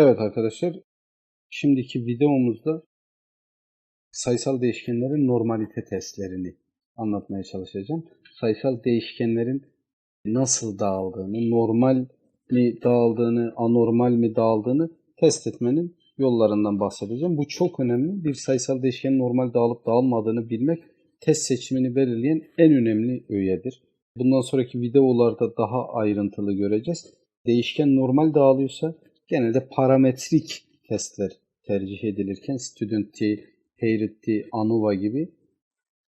Evet arkadaşlar, şimdiki videomuzda sayısal değişkenlerin normalite testlerini anlatmaya çalışacağım. Sayısal değişkenlerin nasıl dağıldığını, normal mi dağıldığını, anormal mi dağıldığını test etmenin yollarından bahsedeceğim. Bu çok önemli. Bir sayısal değişkenin normal dağılıp dağılmadığını bilmek test seçimini belirleyen en önemli öğedir. Bundan sonraki videolarda daha ayrıntılı göreceğiz. Değişken normal dağılıyorsa genelde parametrik testler tercih edilirken student T, Hayret T, ANOVA gibi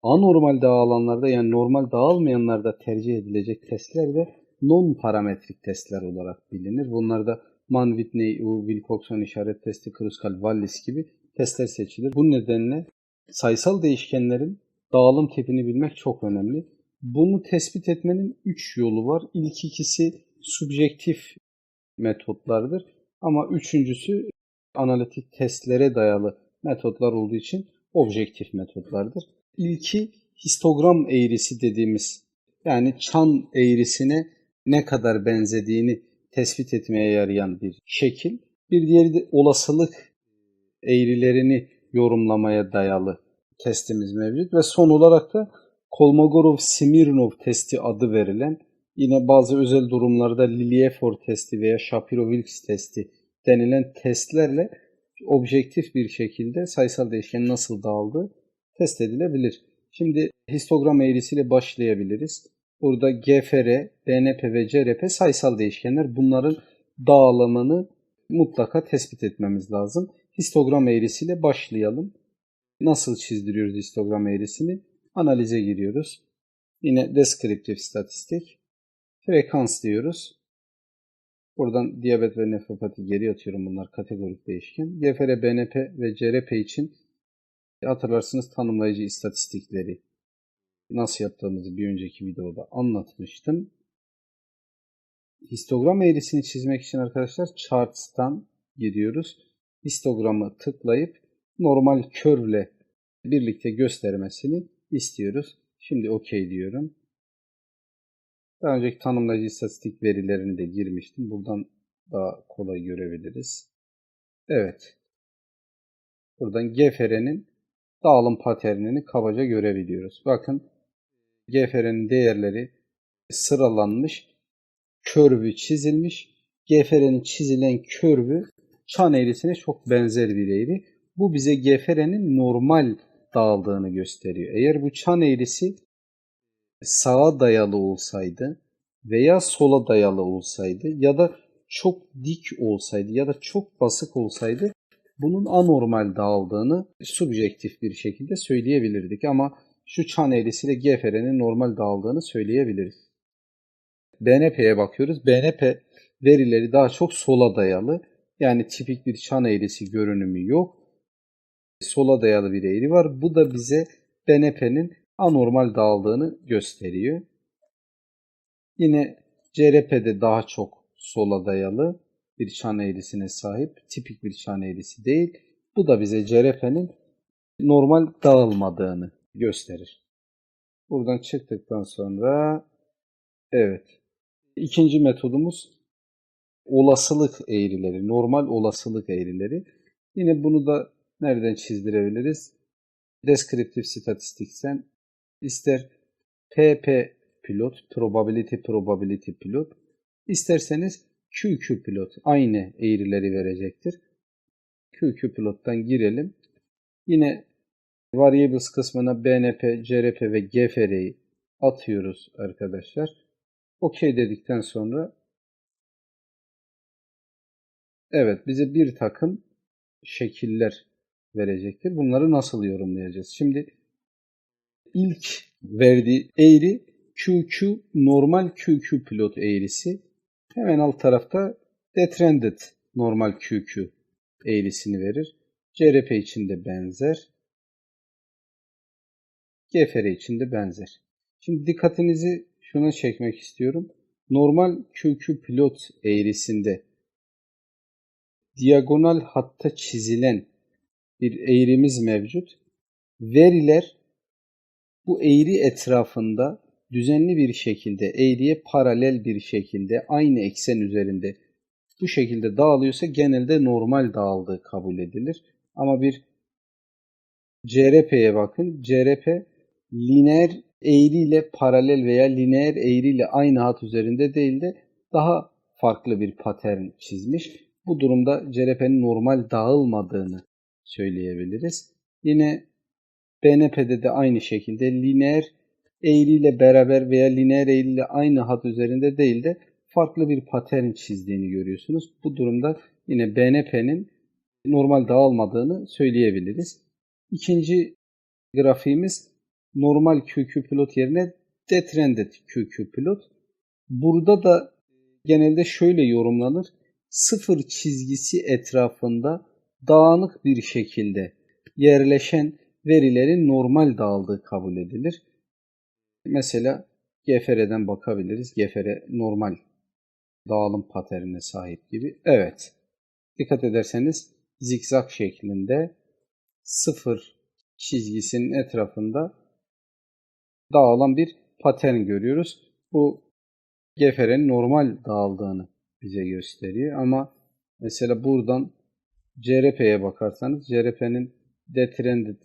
anormal dağılanlarda yani normal dağılmayanlarda tercih edilecek testler de non parametrik testler olarak bilinir. Bunlarda Mann, Whitney, U, Wilcoxon işaret testi, Kruskal-Wallis gibi testler seçilir. Bu nedenle sayısal değişkenlerin dağılım tipini bilmek çok önemli. Bunu tespit etmenin 3 yolu var. İlk ikisi subjektif metotlardır. Ama üçüncüsü analitik testlere dayalı metotlar olduğu için objektif metotlardır. İlki histogram eğrisi dediğimiz yani çan eğrisine ne kadar benzediğini tespit etmeye yarayan bir şekil. Bir diğeri de olasılık eğrilerini yorumlamaya dayalı testimiz mevcut ve son olarak da Kolmogorov-Smirnov testi adı verilen yine bazı özel durumlarda Liliefor testi veya Shapiro-Wilks testi denilen testlerle objektif bir şekilde sayısal değişken nasıl dağıldığı test edilebilir. Şimdi histogram eğrisiyle başlayabiliriz. Burada GFR, BNP ve CRP sayısal değişkenler. Bunların dağılımını mutlaka tespit etmemiz lazım. Histogram eğrisiyle başlayalım. Nasıl çizdiriyoruz histogram eğrisini? Analize giriyoruz. Yine deskriptif statistik. Frekans diyoruz. Buradan diyabet ve nefropati geri atıyorum. Bunlar kategorik değişken. GFR, BNP ve CRP için hatırlarsınız tanımlayıcı istatistikleri nasıl yaptığımızı bir önceki videoda anlatmıştım. Histogram eğrisini çizmek için arkadaşlar charts'tan gidiyoruz. Histogramı tıklayıp normal curve'le birlikte göstermesini istiyoruz. Şimdi OK diyorum. Daha önceki tanımlayıcı istatistik verilerini de girmiştim. Buradan daha kolay görebiliriz. Evet. Buradan GFR'nin dağılım paternini kabaca görebiliyoruz. Bakın GFR'nin değerleri sıralanmış, körbü çizilmiş. GFR'nin çizilen körbü çan eğrisine çok benzer bir eğri. Bu bize GFR'nin normal dağıldığını gösteriyor. Eğer bu çan eğrisi sağa dayalı olsaydı veya sola dayalı olsaydı ya da çok dik olsaydı ya da çok basık olsaydı bunun anormal dağıldığını subjektif bir şekilde söyleyebilirdik ama şu çan eğrisiyle GFR'nin normal dağıldığını söyleyebiliriz. BNP'ye bakıyoruz. BNP verileri daha çok sola dayalı. Yani tipik bir çan eğrisi görünümü yok. Sola dayalı bir eğri var. Bu da bize BNP'nin anormal dağıldığını gösteriyor. Yine CRP'de daha çok sola dayalı bir çan eğrisine sahip. Tipik bir çan eğrisi değil. Bu da bize CRP'nin normal dağılmadığını gösterir. Buradan çıktıktan sonra evet. İkinci metodumuz olasılık eğrileri, normal olasılık eğrileri. Yine bunu da nereden çizdirebiliriz? Deskriptif statistiksen ister PP pilot, probability probability pilot, isterseniz QQ pilot aynı eğrileri verecektir. QQ pilottan girelim. Yine variables kısmına BNP, CRP ve GFR'yi atıyoruz arkadaşlar. OK dedikten sonra evet bize bir takım şekiller verecektir. Bunları nasıl yorumlayacağız? Şimdi ilk verdiği eğri QQ normal QQ pilot eğrisi. Hemen alt tarafta detrended normal QQ eğrisini verir. CRP için de benzer. GFR için de benzer. Şimdi dikkatinizi şuna çekmek istiyorum. Normal QQ pilot eğrisinde diagonal hatta çizilen bir eğrimiz mevcut. Veriler bu eğri etrafında düzenli bir şekilde eğriye paralel bir şekilde aynı eksen üzerinde bu şekilde dağılıyorsa genelde normal dağıldığı kabul edilir. Ama bir CRP'ye bakın. CRP lineer eğriyle paralel veya lineer eğriyle aynı hat üzerinde değil de daha farklı bir patern çizmiş. Bu durumda CRP'nin normal dağılmadığını söyleyebiliriz. Yine BNP'de de aynı şekilde lineer eğriyle beraber veya lineer eğriyle aynı hat üzerinde değil de farklı bir patern çizdiğini görüyorsunuz. Bu durumda yine BNP'nin normal dağılmadığını söyleyebiliriz. İkinci grafiğimiz normal QQ pilot yerine detrended QQ pilot. Burada da genelde şöyle yorumlanır. Sıfır çizgisi etrafında dağınık bir şekilde yerleşen verilerin normal dağıldığı kabul edilir. Mesela GFR'den bakabiliriz. GFR normal dağılım paternine sahip gibi. Evet. Dikkat ederseniz zikzak şeklinde sıfır çizgisinin etrafında dağılan bir patern görüyoruz. Bu GFR'nin normal dağıldığını bize gösteriyor. Ama mesela buradan CRP'ye bakarsanız CRP'nin detrended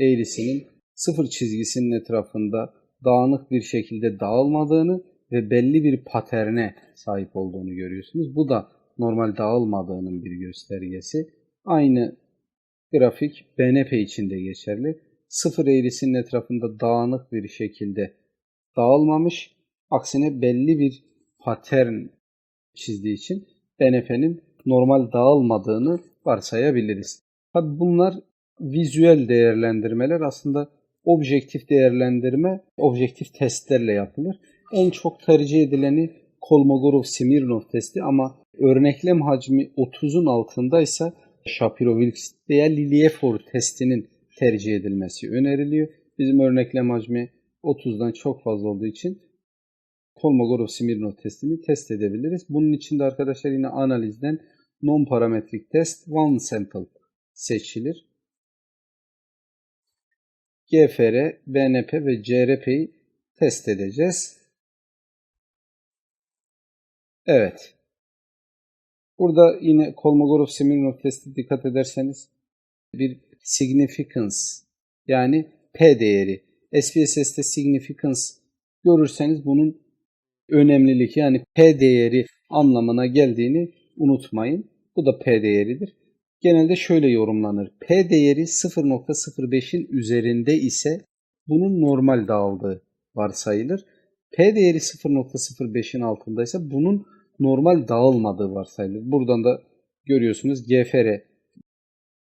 eğrisinin sıfır çizgisinin etrafında dağınık bir şekilde dağılmadığını ve belli bir paterne sahip olduğunu görüyorsunuz. Bu da normal dağılmadığının bir göstergesi. Aynı grafik BNP için de geçerli. Sıfır eğrisinin etrafında dağınık bir şekilde dağılmamış. Aksine belli bir patern çizdiği için BNP'nin normal dağılmadığını varsayabiliriz. Tabi bunlar vizüel değerlendirmeler aslında objektif değerlendirme, objektif testlerle yapılır. En çok tercih edileni Kolmogorov-Smirnov testi ama örneklem hacmi 30'un altındaysa Shapiro-Wilks veya Liliefor testinin tercih edilmesi öneriliyor. Bizim örneklem hacmi 30'dan çok fazla olduğu için Kolmogorov-Smirnov testini test edebiliriz. Bunun için de arkadaşlar yine analizden non-parametrik test one sample seçilir. GFR, BNP ve CRP'yi test edeceğiz. Evet. Burada yine Kolmogorov-Smirnov testi dikkat ederseniz bir significance yani P değeri SPSS'te significance görürseniz bunun önemlilik yani P değeri anlamına geldiğini unutmayın. Bu da P değeridir. Genelde şöyle yorumlanır. P değeri 0.05'in üzerinde ise bunun normal dağıldığı varsayılır. P değeri 0.05'in altındaysa bunun normal dağılmadığı varsayılır. Buradan da görüyorsunuz GFR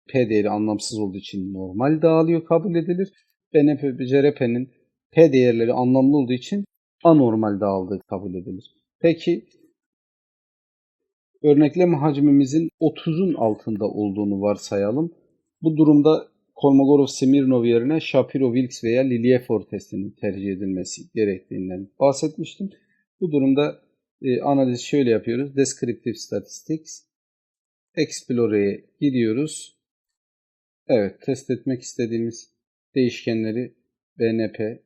P değeri anlamsız olduğu için normal dağılıyor kabul edilir. BNP ve CRP'nin P değerleri anlamlı olduğu için anormal dağıldığı kabul edilir. Peki örnekleme hacmimizin 30'un altında olduğunu varsayalım. Bu durumda Kolmogorov-Smirnov yerine Shapiro-Wilks veya Liliefor testinin tercih edilmesi gerektiğinden bahsetmiştim. Bu durumda e, analiz şöyle yapıyoruz. Descriptive Statistics Explorer'e gidiyoruz. Evet, test etmek istediğimiz değişkenleri BNP,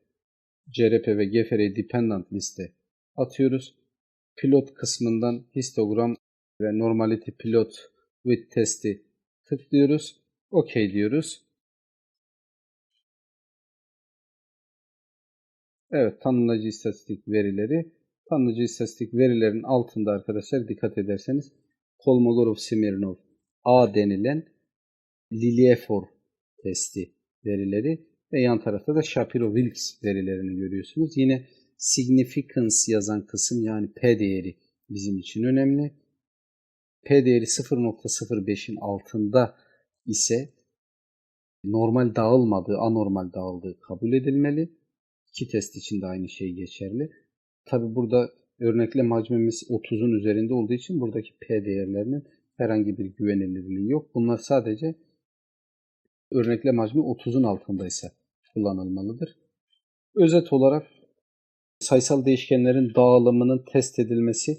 CRP ve GFR dependent liste atıyoruz. Pilot kısmından histogram ve normality pilot with testi tıklıyoruz. OK diyoruz. Evet, tanımlayıcı istatistik verileri. Tanımlayıcı istatistik verilerin altında arkadaşlar dikkat ederseniz Kolmogorov-Smirnov A denilen Liliefor testi verileri ve yan tarafta da Shapiro-Wilks verilerini görüyorsunuz. Yine significance yazan kısım yani P değeri bizim için önemli. P değeri 0.05'in altında ise normal dağılmadığı, anormal dağıldığı kabul edilmeli. İki test için de aynı şey geçerli. Tabi burada örneklem hacmimiz 30'un üzerinde olduğu için buradaki P değerlerinin herhangi bir güvenilirliği yok. Bunlar sadece örneklem hacmi 30'un altındaysa kullanılmalıdır. Özet olarak sayısal değişkenlerin dağılımının test edilmesi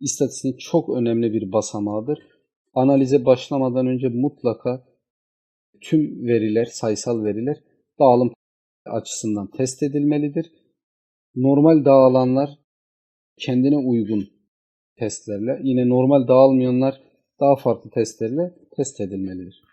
istatistiğin çok önemli bir basamağıdır. Analize başlamadan önce mutlaka tüm veriler, sayısal veriler dağılım açısından test edilmelidir. Normal dağılanlar kendine uygun testlerle. Yine normal dağılmayanlar daha farklı testlerle test edilmelidir.